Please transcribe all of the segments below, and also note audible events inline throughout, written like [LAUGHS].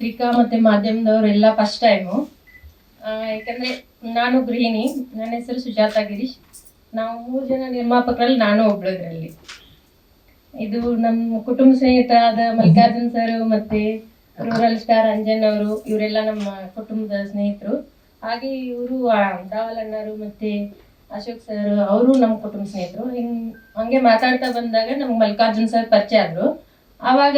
ಪತ್ರಿಕಾ ಮತ್ತೆ ಮಾಧ್ಯಮದವರೆಲ್ಲ first time ಯಾಕಂದ್ರೆ ನಾನು ಗೃಹಿಣಿ, ನನ್ನ ಹೆಸರು ಸುಜಾತ ಗಿರೀಶ್. ನಾವು ಮೂರು ಜನ ನಿರ್ಮಾಪಕರಲ್ಲಿ ನಾನು ಒಬ್ಳು ಇದರಲ್ಲಿ ಇದು ನಮ್ಮ ಕುಟುಂಬ ಸ್ನೇಹಿತರಾದ ಮಲ್ಲಿಕಾರ್ಜುನ್ ಸರ್ ಮತ್ತೆ ರೂರಲ್ ಸ್ಟಾರ್ ಅಂಜನ್ ಅವರು, ಇವರೆಲ್ಲ ನಮ್ಮ ಕುಟುಂಬದ ಸ್ನೇಹಿತರು. ಹಾಗೆ ಇವರು ದಾವಲಣ್ಣರು ಮತ್ತೆ ಅಶೋಕ್ ಸರ್ ಅವರು ನಮ್ಮ ಕುಟುಂಬ ಸ್ನೇಹಿತರು. ಹಿಂಗ್ ಹಂಗೆ ಮಾತಾಡ್ತಾ ಬಂದಾಗ ನಮ್ಗೆ ಮಲ್ಲಿಕಾರ್ಜುನ್ ಸರ್ ಪರಿಚಯ ಆದ್ರು. ಆವಾಗ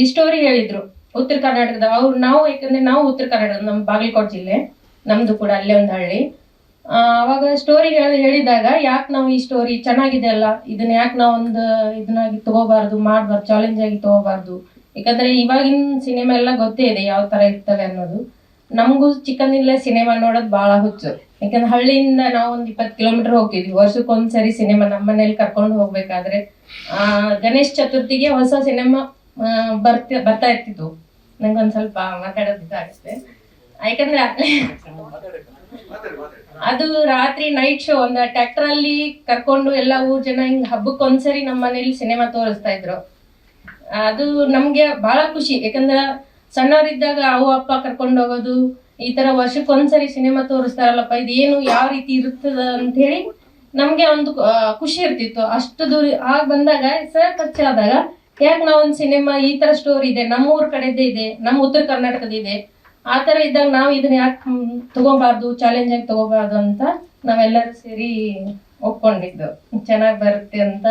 ಈ ಸ್ಟೋರಿ ಹೇಳಿದ್ರು. ಉತ್ತರ ಕರ್ನಾಟಕದ, ಅವ್ರು ನಾವು ಯಾಕಂದ್ರೆ ನಾವು ಉತ್ತರ ಕರ್ನಾಟಕ ನಮ್ಮ ಬಾಗಲಕೋಟೆ ಜಿಲ್ಲೆ, ನಮ್ದು ಕೂಡ ಅಲ್ಲೇ ಒಂದು ಹಳ್ಳಿ. ಅವಾಗ ಸ್ಟೋರಿ ಹೇಳಿದಾಗ ಯಾಕೆ ನಾವು ಈ ಸ್ಟೋರಿ ಚೆನ್ನಾಗಿದೆ ಅಲ್ಲ? ಇದನ್ನ ಯಾಕೆ ನಾವು ಒಂದು ಇದನ್ನಾಗಿ ತಗೋಬಾರ್ದು, ಮಾಡಬಾರ್ದು ಚಾಲೆಂಜ್ ಆಗಿ ತಗೋಬಾರ್ದು? ಯಾಕಂದ್ರೆ ಇವಾಗಿನ ಸಿನಿಮಾ ಎಲ್ಲ ಗೊತ್ತೇ ಇದೆ ಯಾವ ತರ ಇರ್ತವೆ ಅನ್ನೋದು. ನಮಗೂ ಚಿಕ್ಕಂದಿನಲ್ಲೇ ಸಿನಿಮಾ ನೋಡೋದು ಬಹಳ ಹುಚ್ಚು. ಯಾಕಂದ್ರೆ ಹಳ್ಳಿಯಿಂದ ನಾವು ಒಂದು ಇಪ್ಪತ್ತು ಕಿಲೋಮೀಟರ್ ಹೋಗ್ತಿದ್ವಿ. ವರ್ಷಕ್ಕೊಂದ್ಸರಿ ಸಿನಿಮಾ ನಮ್ಮ ಮನೇಲಿ ಕರ್ಕೊಂಡು ಹೋಗ್ಬೇಕಾದ್ರೆ, ಆ, ಗಣೇಶ್ ಚತುರ್ಥಿಗೆ ಹೊಸ ಸಿನಿಮಾ ಬರ್ತಾ ಇರ್ತಿತ್ತು. ನಂಗೊಂದ್ ಸ್ವಲ್ಪ ಮಾತಾಡೋದು ಇದಾಗುತ್ತೆ ಯಾಕಂದ್ರೆ ಅದು ರಾತ್ರಿ ನೈಟ್ ಶೋ ಒಂದು ಟ್ರ್ಯಾಕ್ಟರ್ ಅಲ್ಲಿ ಕರ್ಕೊಂಡು ಎಲ್ಲ ಊರ್ ಜನ ಹಿಂಗ್ ಹಬ್ಬಕ್ಕೊಂದ್ಸರಿ ನಮ್ಮ ಮನೇಲಿ ಸಿನಿಮಾ ತೋರಿಸ್ತಾ ಇದ್ರು. ಅದು ನಮ್ಗೆ ಬಹಳ ಖುಷಿ. ಯಾಕಂದ್ರ ಸಣ್ಣವರಿದ್ದಾಗ ಅವು ಅಪ್ಪ ಕರ್ಕೊಂಡು ಹೋಗೋದು, ಈ ತರ ವರ್ಷಕ್ಕೊಂದ್ಸರಿ ಸಿನಿಮಾ ತೋರಿಸ್ತಾರಲ್ಲಪ್ಪ, ಇದೇನು ಯಾವ ರೀತಿ ಇರ್ತದ ಅಂತ ಹೇಳಿ ನಮ್ಗೆ ಒಂದು ಖುಷಿ ಇರ್ತಿತ್ತು. ಅಷ್ಟು ದೂರ ಆಗ ಬಂದಾಗ, ಸರ್ ಖರ್ಚಾದಾಗ ಯಾಕೆ ಒಂದು ಸಿನಿಮಾ ಈ ತರ ಸ್ಟೋರಿ ಇದೆ ನಮ್ಮ ಊರ್ ಕಡೆದೇ ಇದೆ ನಮ್ಮ ಉತ್ತರ ಕರ್ನಾಟಕದ ಇದೆ, ಆ ತರ ಇದ್ದಾಗ ನಾವು ಇದನ್ನ ಯಾಕೆ ತಗೋಬಾರ್ದು ಚಾಲೆಂಜ್ ಆಗಿ ತಗೋಬಾರ್ದು ಅಂತ ನಾವೆಲ್ಲರೂ ಸೇರಿ ಒಪ್ಕೊಂಡಿದ್ದು. ಚೆನ್ನಾಗಿ ಬರುತ್ತೆ ಅಂತ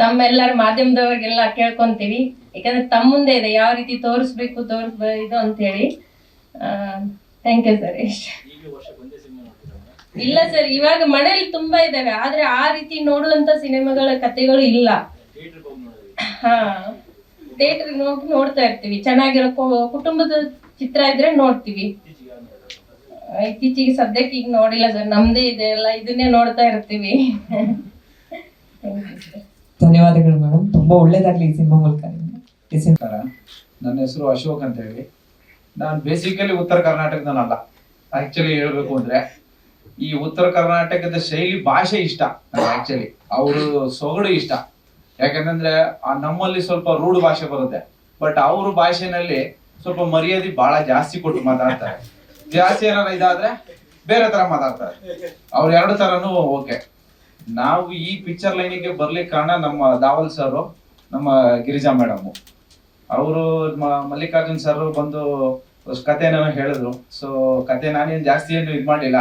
ತಮ್ಮೆಲ್ಲರ ಮಾಧ್ಯಮದವ್ರಿಗೆಲ್ಲ ಕೇಳ್ಕೊಂತೀವಿ. ಯಾಕಂದ್ರೆ ತಮ್ಮ ಮುಂದೆ ಇದೆ, ಯಾವ ರೀತಿ ತೋರಿಸ್ಬೇಕು ತೋರಿಸ್ಬೋದು ಅಂತ ಹೇಳಿ ಥ್ಯಾಂಕ್ ಯು ಸರ್ ಇಲ್ಲ ಸರ್, ಇವಾಗ ಮನೇಲಿ ತುಂಬಾ ಇದಾವೆ, ಆದ್ರೆ ಆ ರೀತಿ ನೋಡುವಂತ ಸಿನಿಮಾಗಳ ಕಥೆಗಳು ಇಲ್ಲ. ಹಾ. ಥಿಯೇಟರ್ ಹೋಗಿ ನೋಡ್ತಾ ಇರ್ತೀವಿ. ಚೆನ್ನಾಗಿರೋ ಕು- ಕುಟುಂಬದ ಚಿತ್ರ ಇದ್ರೆ ನೋಡ್ತೀವಿ. ಇತ್ತೀಚಿಗೆ ಸದ್ಯಕ್ಕೆ ಈಗ ನೋಡಿಲ್ಲ ಸರ್. ನಮ್ದೇ ಇದೆ ಎಲ್ಲ ಇದನ್ನೇ ನೋಡ್ತಾ ಇರ್ತೀವಿ. ಧನ್ಯವಾದಗಳು ಮೇಡಮ್ ತುಂಬಾ ಒಳ್ಳೇದಾಗ್ಲಿ ಈ ಸಿನಿಮಾ ಮೂಲಕ ನನ್ನ ಹೆಸರು ಅಶೋಕ್ ಅಂತ ಹೇಳಿ. ನಾನು ಬೇಸಿಕಲಿ ಉತ್ತರ ಕರ್ನಾಟಕದನಲ್ಲ ಆಕ್ಚುಲಿ ಹೇಳ್ಬೇಕು ಅಂದ್ರೆ ಈ ಉತ್ತರ ಕರ್ನಾಟಕದ ಶೈಲಿ ಭಾಷೆ ಇಷ್ಟ ಆಕ್ಚುಲಿ ಅವರು ಸೊಗಡು ಇಷ್ಟ. ಯಾಕಂತಂದ್ರೆ ನಮ್ಮಲ್ಲಿ ಸ್ವಲ್ಪ ರೂಢ ಭಾಷೆ ಬರುತ್ತೆ. ಬಟ್ ಅವ್ರ ಭಾಷೆನಲ್ಲಿ ಸ್ವಲ್ಪ ಮರ್ಯಾದೆ ಬಹಳ ಜಾಸ್ತಿ ಕೊಟ್ಟು ಮಾತಾಡ್ತಾರೆ. ಜಾಸ್ತಿ ಏನಾರ ಇದಾದ್ರೆ ಬೇರೆ ತರ ಮಾತಾಡ್ತಾರೆ. ಅವ್ರ ಎರಡು ತರನು ಓಕೆ. ನಾವು ಈ ಪಿಕ್ಚರ್ ಲೈನಿಗೆ ಬರ್ಲಿಕ್ಕೆ ಕಾರಣ ನಮ್ಮ ದಾವಲ್ ಸರ್, ನಮ್ಮ ಗಿರಿಜಾ ಮೇಡಮ್ ಅವರು ಮಲ್ಲಿಕಾರ್ಜುನ್ ಸರ್ ಬಂದು ಕಥೆನ ಹೇಳಿದ್ರು. ಸೊ ಕತೆ ನಾನೇನು ಜಾಸ್ತಿ ಏನು ಇದು ಮಾಡಿಲ್ಲ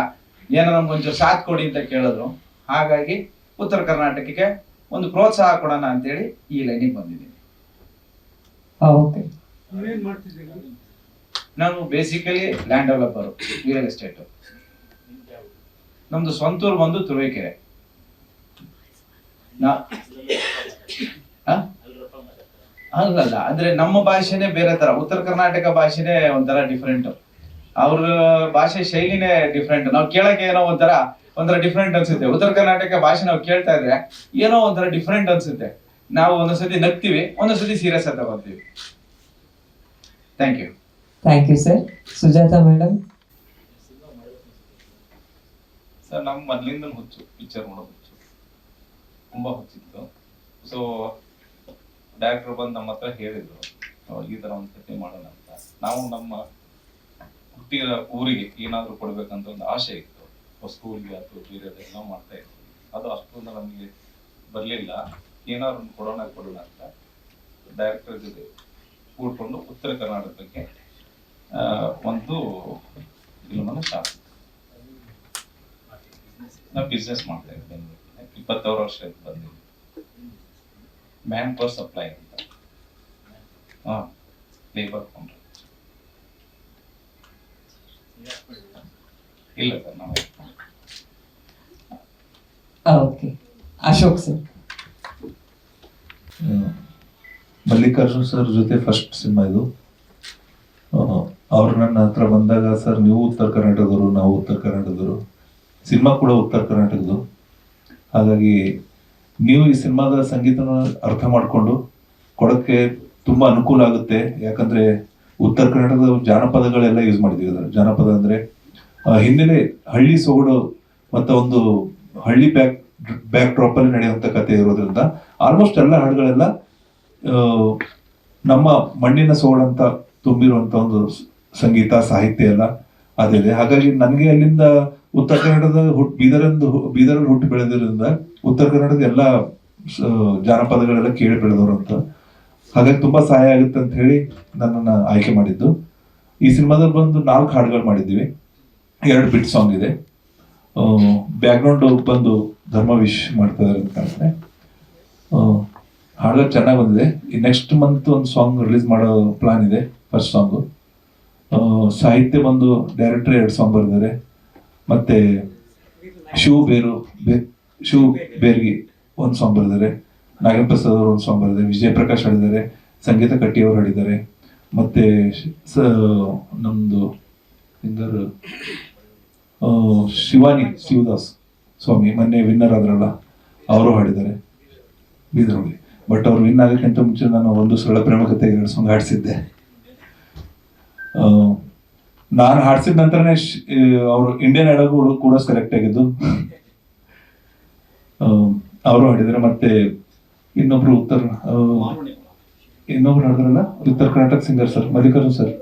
ಏನೋ ನಮ್ಗೆ ಒಂಚೂರು ಸಾಥ್ ಕೊಡಿ ಅಂತ ಕೇಳಿದ್ರು. ಹಾಗಾಗಿ ಉತ್ತರ ಕರ್ನಾಟಕಕ್ಕೆ ಒಂದು ಪ್ರೋತ್ಸಾಹ ಕೊಡೋಣ ಅಂತೇಳಿ ಈ ಲೈನಿಗೆ ಬಂದಿದ್ದೀನಿ. ನಾನು basically land developer real estate ನಮ್ದು ಸ್ವಂತೂರು ಬಂದು ತುರುವೇಕೆರೆ? ಅಲ್ಲಲ್ಲ ಅಂದ್ರೆ ನಮ್ಮ ಭಾಷೆನೇ ಬೇರೆ ತರ. ಉತ್ತರ ಕರ್ನಾಟಕ ಭಾಷೆನೇ ಒಂಥರ ಡಿಫ್ರೆಂಟ್ ಅವ್ರ ಭಾಷೆ ಶೈಲಿನೇ ಡಿಫ್ರೆಂಟ್ ನಾವು ಕೇಳಕ್ಕೆ ಏನೋ ಒಂಥರ ಒಂಥರ ಡಿಫ್ರೆಂಟ್ ಅನ್ಸುತ್ತೆ. ಉತ್ತರ ಕರ್ನಾಟಕ ಭಾಷೆ ನಾವು ಕೇಳ್ತಾ ಇದ್ರೆ ಏನೋ ಒಂಥರ ಡಿಫ್ರೆಂಟ್ ಅನ್ಸುತ್ತೆ. ನಾವು ಒಂದೊಂದ್ಸತಿ ನಗ್ತೀವಿ ಒಂದೊಂದ್ಸತಿ ಸೀರಿಯಸ್ ಅಂತ ಬರ್ತೀವಿ thank you thank you sir Sujatha madam sir ನಮ್ಮ ಮೊದಲಿಂದ ಹುಚ್ಚು. ಪಿಕ್ಚರ್ ನೋಡೋ ಹುಚ್ಚು. ತುಂಬಾ ಹುಚ್ಚಿತ್ತು. ಸೊ ಡೈರೆಕ್ಟರ್ ಬಂದು ನಮ್ಮ ಹತ್ರ ಹೇಳಿದ್ರು ಈ ತರ ಒಂದು ಕಥೆ ಮಾಡೋಣ ಅಂತ. ನಾವು ನಮ್ಮ ಹುಟ್ಟಿದ ಊರಿಗೆ ಏನಾದ್ರು ಕೊಡ್ಬೇಕಂತ ಒಂದು ಆಸೆ ಇತ್ತು. ಸ್ಕೂಲ್ಗೆ ಅಥವಾ ಬೇರೆದೆಲ್ಲ ಮಾಡ್ತಾ ಇದ್ವಿ. ಅದು ಅಷ್ಟೊಂದು ನಮಗೆ ಬರಲಿಲ್ಲ. ಏನಾದ್ರು ಕೊಡೋಣ ಕೊಡೋಣ ಅಂತ ಡೈರೆಕ್ಟರ್ ಜೊತೆ ಕೂಡ್ಕೊಂಡು ಉತ್ತರ ಕರ್ನಾಟಕಕ್ಕೆ ಒಂದು ಫಿಲ್ಮನ್ನು ಸ್ಟಾರ್ಟ್ ನಾವು ಬಿಸ್ನೆಸ್ ಮಾಡ್ತಾ ಇದ್ವಿ ಬೆಂಗಳೂರಿನ ಇಪ್ಪತ್ತಾರು ವರ್ಷ ಬಂದಿದ್ವಿ ಮ್ಯಾನ್ ಪವರ್ ಸಪ್ಲೈ ಅಂತ. ಹಾಂ ಲೇಬರ್ ಕಾಂಟ್ರಾಕ್ಟ್ ಇಲ್ಲ ಸರ್, ನಾವು okay Ashok sir Mallikarjun sir ಜೊತೆ ಫಸ್ಟ್ ಸಿನಿಮಾ ಇದು. ಅವ್ರು ನನ್ನ ಹತ್ರ ಬಂದಾಗ ಸರ್ ನೀವು ಉತ್ತರ ಕರ್ನಾಟಕದವರು, ನಾವು ಉತ್ತರ ಕರ್ನಾಟಕದವರು. ಸಿನಿಮಾ ಕೂಡ ಉತ್ತರ ಕರ್ನಾಟಕದ್ದು. ಹಾಗಾಗಿ ನೀವು ಈ ಸಿನಿಮಾದ ಸಂಗೀತನ ಅರ್ಥ ಮಾಡಿಕೊಂಡು ಕೊಡೋಕ್ಕೆ ತುಂಬ ಅನುಕೂಲ ಆಗುತ್ತೆ. ಯಾಕಂದ್ರೆ ಉತ್ತರ ಕರ್ನಾಟಕದ ಜಾನಪದಗಳೆಲ್ಲ ಯೂಸ್ ಮಾಡಿದ್ದೀವಿ ಅದರ ಜಾನಪದ ಅಂದ್ರೆ ಹಿನ್ನೆಲೆ ಹಳ್ಳಿ ಸೊಗಡು ಮತ್ತು ಒಂದು ಹಳ್ಳಿ ಬ್ಯಾಕ್ ಬ್ಯಾಕ್ ಡ್ರಾಪ್ ಅಲ್ಲಿ ನಡೆಯುವಂತ ಕಥೆ ಇರೋದ್ರಿಂದ ಆಲ್ಮೋಸ್ಟ್ ಎಲ್ಲ ಹಾಡುಗಳೆಲ್ಲ ನಮ್ಮ ಮಣ್ಣಿನ ಸೋಳಂತ ತುಂಬಿರುವಂತ ಒಂದು ಸಂಗೀತ, ಸಾಹಿತ್ಯ ಎಲ್ಲ ಅದಿದೆ. ಹಾಗಾಗಿ ನನಗೆ ಅಲ್ಲಿಂದ ಉತ್ತರ ಕನ್ನಡದ ಹುಟ್ ಬೀದರಂದು ಬೀದರಲ್ಲಿ ಹುಟ್ಟಿ ಬೆಳೆದಿರೋದ್ರಿಂದ ಉತ್ತರ ಕನ್ನಡದ ಎಲ್ಲ ಜಾನಪದಗಳೆಲ್ಲ ಕೇಳಿ ಬೆಳೆದವರು ಅಂತ ಹಾಗಾಗಿ ತುಂಬಾ ಸಹಾಯ ಆಗುತ್ತೆ ಅಂತ ಹೇಳಿ ನನ್ನನ್ನ ಆಯ್ಕೆ ಮಾಡಿದ್ದು. ಈ ಸಿನಿಮಾದಲ್ಲಿ ಬಂದು ನಾಲ್ಕು ಹಾಡುಗಳು ಮಾಡಿದ್ದೀವಿ. ಎರಡು ಬಿಟ್ ಸಾಂಗ್ ಇದೆ. ಬ್ಯಾಕ್ಗ್ರೌಂಡ್ ಬಂದು ಧರ್ಮವಿಶ್ ಮಾಡ್ತಾ ಇದ್ದಾರೆ ಅಂತ ಕಾಣುತ್ತೆ ಚೆನ್ನಾಗಿ ಬಂದಿದೆ. ಈ ನೆಕ್ಸ್ಟ್ ಮಂತ್ ಒಂದು ಸಾಂಗ್ ರಿಲೀಸ್ ಮಾಡೋ ಪ್ಲಾನ್ ಇದೆ ಫಸ್ಟ್ ಸಾಂಗು ಸಾಹಿತ್ಯ ಬಂದು ಡೈರೆಕ್ಟರ್ ಎರಡು ಸಾಂಗ್ ಬರೆದಿದ್ದಾರೆ. ಮತ್ತೆ ಶಿವ ಬೇರು, ಬೇ, ಶಿವ ಬೇರ್ಗಿ ಒಂದು ಸಾಂಗ್ ಬರೆದಿದ್ದಾರೆ. ನಾಗೇಂದ್ರ ಪ್ರಸಾದ್ ಅವರು ಒಂದು ಸಾಂಗ್ ಬರೆದಿದ್ದಾರೆ. ವಿಜಯ ಪ್ರಕಾಶ್ ಹಾಡಿದ್ದಾರೆ. ಸಂಗೀತ ಕಟ್ಟಿಯವರು ಹಾಡಿದ್ದಾರೆ. ಮತ್ತೆ ಸ- ನಮ್ಮದು ಸಿಂಗರ್ ಶಿವಾನಿ, ಶಿವದಾಸ್. ಸ್ವಾಮಿ, ಮೊನ್ನೆ ವಿನ್ನರ್ ಆದ್ರಲ್ಲ, ಅವರು ಹಾಡಿದ್ದಾರೆ ಬೀದರಲ್ಲಿ ಬಟ್ ಅವ್ರು ವಿನ್ ಆಗೋಕ್ಕಿಂತ ಮುಂಚೆ ನಾನು ಒಂದು ಸರಳ ಪ್ರೇಮಕತೆ ಎರಡು ಸಾಂಗ್ ಹಾಡಿಸಿದ್ದೆ. ನಾನು ಹಾಡಿಸಿದ ನಂತರನೇ ಅವರು ಇಂಡಿಯನ್ ಐಡಲ್ ಕೂಡ ಸೆಲೆಕ್ಟ್ ಆಗಿದ್ದು ಅವರು ಹಾಡಿದ್ದಾರೆ. ಮತ್ತೆ ಇನ್ನೊಬ್ರು ಉತ್ತರ ಇನ್ನೊಬ್ರು ಹಾಡಿದ್ರಲ್ಲ, ಉತ್ತರ Karnataka singer sir Mallikarjun sir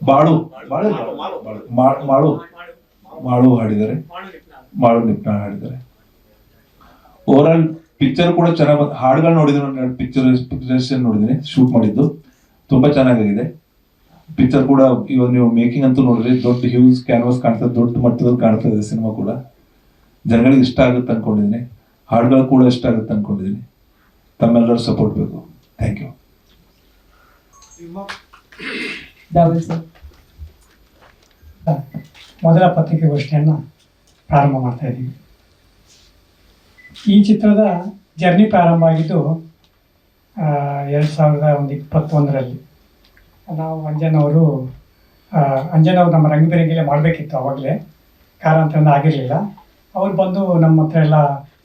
ಬಾಳು ಬಾಳು, ಮಾಳು ಮಾಳು ಹಾಡಿದ್ದಾರೆ. ಮಾಳು ನಿಪ್ನ ಹಾಡಿದ್ದಾರೆ ಓವರ್ ಆಲ್ ಪಿಕ್ಚರ್ ಕೂಡ ಚೆನ್ನಾಗಿ ಬಂದು ಹಾಡುಗಳು ಒಂದು ಪಿಕ್ಚರ್ ಪಿಕ್ಚರ್ಸ್ ನೋಡಿದ್ದೀನಿ ಶೂಟ್ ಮಾಡಿದ್ದು. ತುಂಬಾ ಚೆನ್ನಾಗಿದೆ ಪಿಕ್ಚರ್ ಕೂಡ ಇವಾಗ ನೀವು ಮೇಕಿಂಗ್ ಅಂತೂ ನೋಡಿದ್ರೆ ದೊಡ್ಡ ಹ್ಯೂಸ್ ಕ್ಯಾನ್ವಾಸ್ ಕಾಣ್ತದೆ ದೊಡ್ಡ ಮಟ್ಟದಲ್ಲಿ ಇದೆ ಸಿನಿಮಾ ಕೂಡ. ಜನಗಳಿಗೆ ಇಷ್ಟ ಆಗುತ್ತೆ ಅನ್ಕೊಂಡಿದ್ದೀನಿ. ಹಾಡುಗಳು ಕೂಡ ಇಷ್ಟ ಆಗುತ್ತೆ ಅನ್ಕೊಂಡಿದ್ದೀನಿ. ತಮ್ಮೆಲ್ಲರೂ ಸಪೋರ್ಟ್ ಬೇಕು. ಥ್ಯಾಂಕ್ ಯು ಮೊದಲ ಸರ್. ಮೊದಲ ಪತ್ರಿಕೆಗೋಷ್ಠಿಯನ್ನು ಪ್ರಾರಂಭ ಮಾಡ್ತಾ ಇದ್ದೀವಿ. ಈ ಚಿತ್ರದ ಜರ್ನಿ ಪ್ರಾರಂಭ ಆಗಿದ್ದು ಎರಡು ಸಾವಿರದ ಒಂದು ಇಪ್ಪತ್ತೊಂದರಲ್ಲಿ. ನಾವು ಅಂಜನವರು ಆ, ಅಂಜನವ್ರು ನಮ್ಮ ರಂಗಬಿರಂಗಿಲೆ ಮಾಡಬೇಕಿತ್ತು ಅವಾಗಲೇ. ಕಾರಣಾಂತರದಿಂದ ಆಗಿರಲಿಲ್ಲ. ಅವ್ರು ಬಂದು ನಮ್ಮ ಹತ್ರ ಎಲ್ಲ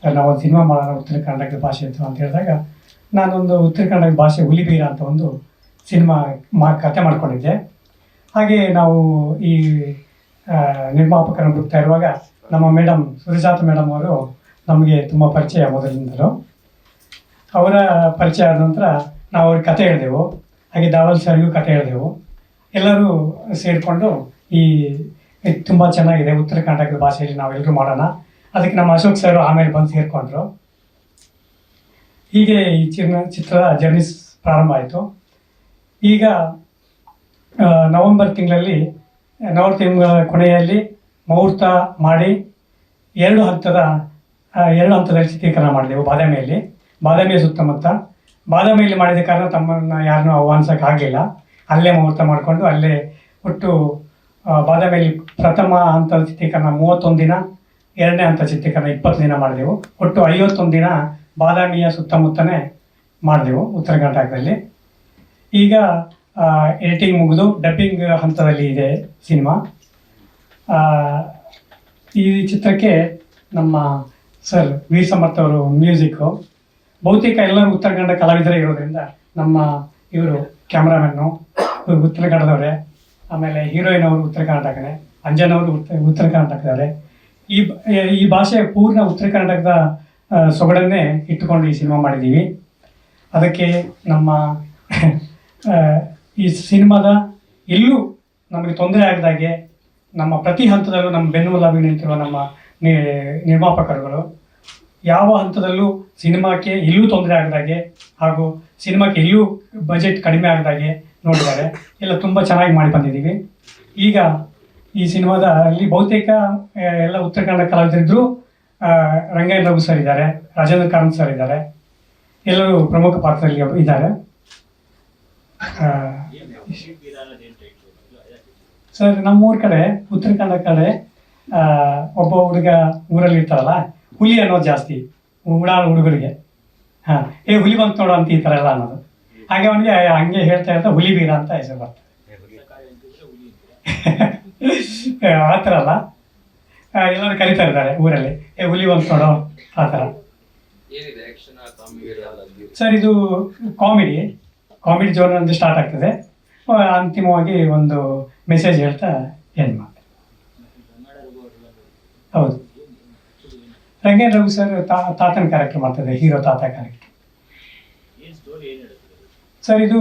ನಾವು ನಾವೊಂದು ಸಿನಿಮಾ ಮಾಡೋಣ ಉತ್ತರ ಕನ್ನಡದ ಭಾಷೆ ಇತ್ತು ಅಂತ ಹೇಳಿದಾಗ ನಾನೊಂದು ಉತ್ತರ ಕನ್ನಡ ಭಾಷೆ ಹುಲಿಬೀರ ಅಂತ ಒಂದು ಸಿನಿಮಾ ಮಾ ಕತೆ ಮಾಡ್ಕೊಂಡಿದ್ದೆ. ಹಾಗೆ ನಾವು ಈ ನಿರ್ಮಾಪಕರನ್ನು ಹುಡುಕ್ತಾ ಇರುವಾಗ ನಮ್ಮ ಮೇಡಮ್ ಸುರಜಾತ ಮೇಡಮ್ ಅವರು ನಮಗೆ ತುಂಬ ಪರಿಚಯ ಮೊದಲಿನಿಂದಲೂ. ಅವರ ಪರಿಚಯ ಆದ ನಂತರ ನಾವು ಅವ್ರಿಗೆ ಕತೆ ಹೇಳಿದೆವು. ಹಾಗೆ ದಾವಲ್ ಸರ್ಗೂ ಕತೆ ಹೇಳಿದೆವು. ಎಲ್ಲರೂ ಸೇರಿಕೊಂಡು ಈ ತುಂಬ ಚೆನ್ನಾಗಿದೆ ಉತ್ತರ ಕರ್ನಾಟಕದ ಭಾಷೆಯಲ್ಲಿ ನಾವೆಲ್ಲರೂ ಮಾಡೋಣ. ಅದಕ್ಕೆ ನಮ್ಮ ಅಶೋಕ್ ಸರ್ ಆಮೇಲೆ ಬಂದು ಸೇರಿಕೊಂಡ್ರು. ಹೀಗೆ ಈ ಚಿತ್ರ ಚಿತ್ರದ ಜರ್ನಿ ಪ್ರಾರಂಭ ಆಯಿತು. ಈಗ ನವೆಂಬರ್ ತಿಂಗಳಲ್ಲಿ ನವೆಂಬರ್ ತಿಂಗಳ ಕೊನೆಯಲ್ಲಿ ಮುಹೂರ್ತ ಮಾಡಿ ಎರಡು ಹಂತದ ಎರಡು ಹಂತದಲ್ಲಿ ಚಿತ್ರೀಕರಣ ಮಾಡಿದೆವು ಬಾದಾಮಿಯಲ್ಲಿ. ಬಾದಾಮಿಯ ಸುತ್ತಮುತ್ತ. ಬಾದಾಮಿಯಲ್ಲಿ ಮಾಡಿದ ಕಾರಣ ತಮ್ಮನ್ನು ಯಾರನ್ನೂ ಆಹ್ವಾನಿಸೋಕೆ ಆಗಲಿಲ್ಲ ಅಲ್ಲೇ ಮುಹೂರ್ತ ಮಾಡಿಕೊಂಡು ಅಲ್ಲೇ ಒಟ್ಟು ಬಾದಾಮಿಯಲ್ಲಿ ಪ್ರಥಮ ಹಂತದ ಚಿತ್ರೀಕರಣ ಮೂವತ್ತೊಂದು ದಿನ, ಎರಡನೇ ಹಂತ ಚಿತ್ರೀಕರಣ ಇಪ್ಪತ್ತು ದಿನ ಮಾಡಿದೆವು. ಒಟ್ಟು ಐವತ್ತೊಂದು ದಿನ ಬಾದಾಮಿಯ ಸುತ್ತಮುತ್ತನೇ ಮಾಡಿದೆವು ಉತ್ತರ ಕರ್ನಾಟಕದಲ್ಲಿ. ಈಗ ಎಡಿಟಿಂಗ್ ಮುಗಿದು ಡಬ್ಬಿಂಗ್ ಹಂತದಲ್ಲಿ ಇದೆ ಸಿನಿಮಾ. ಈ ಚಿತ್ರಕ್ಕೆ ನಮ್ಮ ಸರ್ ವಿ ಸಮರ್ಥ ಅವರು ಮ್ಯೂಸಿಕ್ಕು ಬಹುತೇಕ ಎಲ್ಲರೂ ಉತ್ತರ ಕನ್ನಡ ಕಲಾವಿದರೇ ಇರೋದ್ರಿಂದ ನಮ್ಮ ಇವರು ಕ್ಯಾಮ್ರಾಮನ್ನು ಉತ್ತರ ಕನ್ನಡದವರೇ ಆಮೇಲೆ ಹೀರೋಯಿನ್ ಅವರು ಉತ್ತರ ಕರ್ನಾಟಕನೇ ಅಂಜನವರು ಉತ್ತರ ಉತ್ತರ ಕರ್ನಾಟಕದವರೇ ಈ ಈ ಭಾಷೆ ಪೂರ್ಣ ಉತ್ತರ ಕರ್ನಾಟಕದ ಸೊಗಡನ್ನೇ ಇಟ್ಟುಕೊಂಡು ಈ ಸಿನಿಮಾ ಮಾಡಿದ್ದೀವಿ. ಅದಕ್ಕೆ ನಮ್ಮ [LAUGHS] ಈ ಸಿನಿಮಾದ ಎಲ್ಲೂ ನಮಗೆ ತೊಂದರೆ ಆಗದಾಗೆ ನಮ್ಮ ಪ್ರತಿ ಹಂತದಲ್ಲೂ ನಮ್ಮ ಬೆನ್ನುಮೂಲಾಗಿ ನಿಂತಿರುವ ನಮ್ಮ ನಿರ್ಮಾಪಕರುಗಳು, ಯಾವ ಹಂತದಲ್ಲೂ ಸಿನಿಮಾಕ್ಕೆ ಎಲ್ಲೂ ತೊಂದರೆ ಆಗದಾಗೆ ಹಾಗೂ ಸಿನಿಮಾಕ್ಕೆ ಎಲ್ಲೂ ಬಜೆಟ್ ಕಡಿಮೆ ಆಗದಾಗೆ ನೋಡಿದ್ದಾರೆ. ಎಲ್ಲ ತುಂಬ ಚೆನ್ನಾಗಿ ಮಾಡಿ ಬಂದಿದ್ದೀವಿ. ಈಗ ಈ ಸಿನಿಮಾದ ಅಲ್ಲಿ ಬಹುತೇಕ ಎಲ್ಲ ಉತ್ತರ ಕನ್ನಡ ಕಲಾವಿದರಿದ್ದರು ರಂಗಾಯಣ ರಘು ಸರ್ ಇದ್ದಾರೆ, ರಾಜೇಂದ್ರ ಕಾರಂತ್ ಸರ್ ಇದ್ದಾರೆ, ಎಲ್ಲರೂ ಪ್ರಮುಖ ಪಾತ್ರದಲ್ಲಿ ಇದ್ದಾರೆ. ಸರ್ ನಮ್ಮೂರ ಕಡೆ ಉತ್ತರ ಕನ್ನಡ ಕಡೆ ಒಬ್ಬ ಹುಡುಗ ಊರಲ್ಲಿ ಇರ್ತಾರಲ್ಲ, ಹುಲಿ ಅನ್ನೋದು ಜಾಸ್ತಿ, ಉಡಾಳ ಹುಡುಗರಿಗೆ. ಹಾಂ, ಏ, ಹುಲಿ ಬಂತು ನೋಡು ಅಂತ ಈ ಥರ ಎಲ್ಲ ಅನ್ನೋದು. ಹಾಗೆ ಅವನಿಗೆ, ಹಂಗೆ ಹೇಳ್ತಾ ಇರ್ತಾ ಹುಲಿ ಬೀರ ಅಂತ ಹೆಸರು ಬರ್ತದೆ. ಆ ಥರ ಅಲ್ಲ. ಎಲ್ಲರೂ ಕರಿತಾ ಇದ್ದಾರೆ ಊರಲ್ಲಿ. ಏ, ಹುಲಿ ಬಂತು ನೋಡು, ಆ ಥರ ಸರ್ ಇದು ಕಾಮಿಡಿ ಕಾಮಿಡಿ ಜೋನ್ ಸ್ಟಾರ್ಟ್ ಆಗ್ತದೆ. ಅಂತಿಮವಾಗಿ ಒಂದು ಮೆಸೇಜ್ ಹೇಳ್ತಾ ಎಂಡ್ ಮಾಡಿ ಹೌದು. ರಂಗೇನ್ ರಘು ಸರ್ ತಾತನ ಕ್ಯಾರೆಕ್ಟರ್ ಮಾಡ್ತದೆ ಹೀರೋ ತಾತ ಕ್ಯಾರೆಕ್ಟರ್ ಸರ್ ಇದು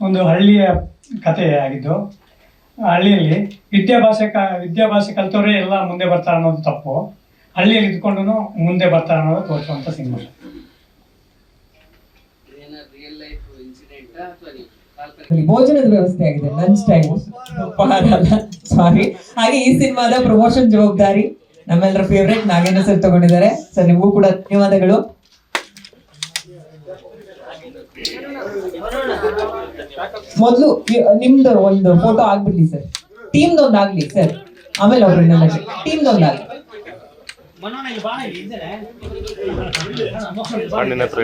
ಒಂದು ಹಳ್ಳಿಯ ಕಥೆ ಆಗಿದ್ದು ಹಳ್ಳಿಯಲ್ಲಿ ವಿದ್ಯಾಭ್ಯಾಸ ಕ ವಿದ್ಯಾಭ್ಯಾಸ ಕಲ್ತವರೇ ಎಲ್ಲ ಮುಂದೆ ಬರ್ತಾರೆ ಅನ್ನೋದು ತಪ್ಪು. ಹಳ್ಳಿಯಲ್ಲಿ ಇದ್ಕೊಂಡು ಮುಂದೆ ಬರ್ತಾರೆ ಅನ್ನೋದು ತೋರಿಸುವಂಥ ಸಿನಿಮಾ. ಭೋಜನದ ವ್ಯವಸ್ಥೆ ಆಗಿದೆ ಲಂಚ್ ಟೈಮ್ ಸಾರಿ ಹಾಗೆ ಈ ಸಿನಿಮಾದ ಪ್ರಮೋಷನ್ ಜವಾಬ್ದಾರಿ ನಮ್ಮೆಲ್ಲರ ಫೇವ್ರೆಟ್ ನಾಗೇಂದ್ರ ಸರ್ ತಗೊಂಡಿದ್ದಾರೆ. ಸರ್ ನಿಮಗೂ ಕೂಡ ಧನ್ಯವಾದಗಳು. ಮೊದಲು ನಿಮ್ದು ಒಂದು ಫೋಟೋ ಆಗ್ಬಿಡ್ಲಿ ಸರ್ ಟೀಮ್ದೊಂದು ಆಗ್ಲಿ ಸರ್ ಆಮೇಲೆ ಅವರು ಟೀಮ್ದು ಒಂದು ಆಗ್ಲಿ ಹಣ್ಣಿನ ಹತ್ರ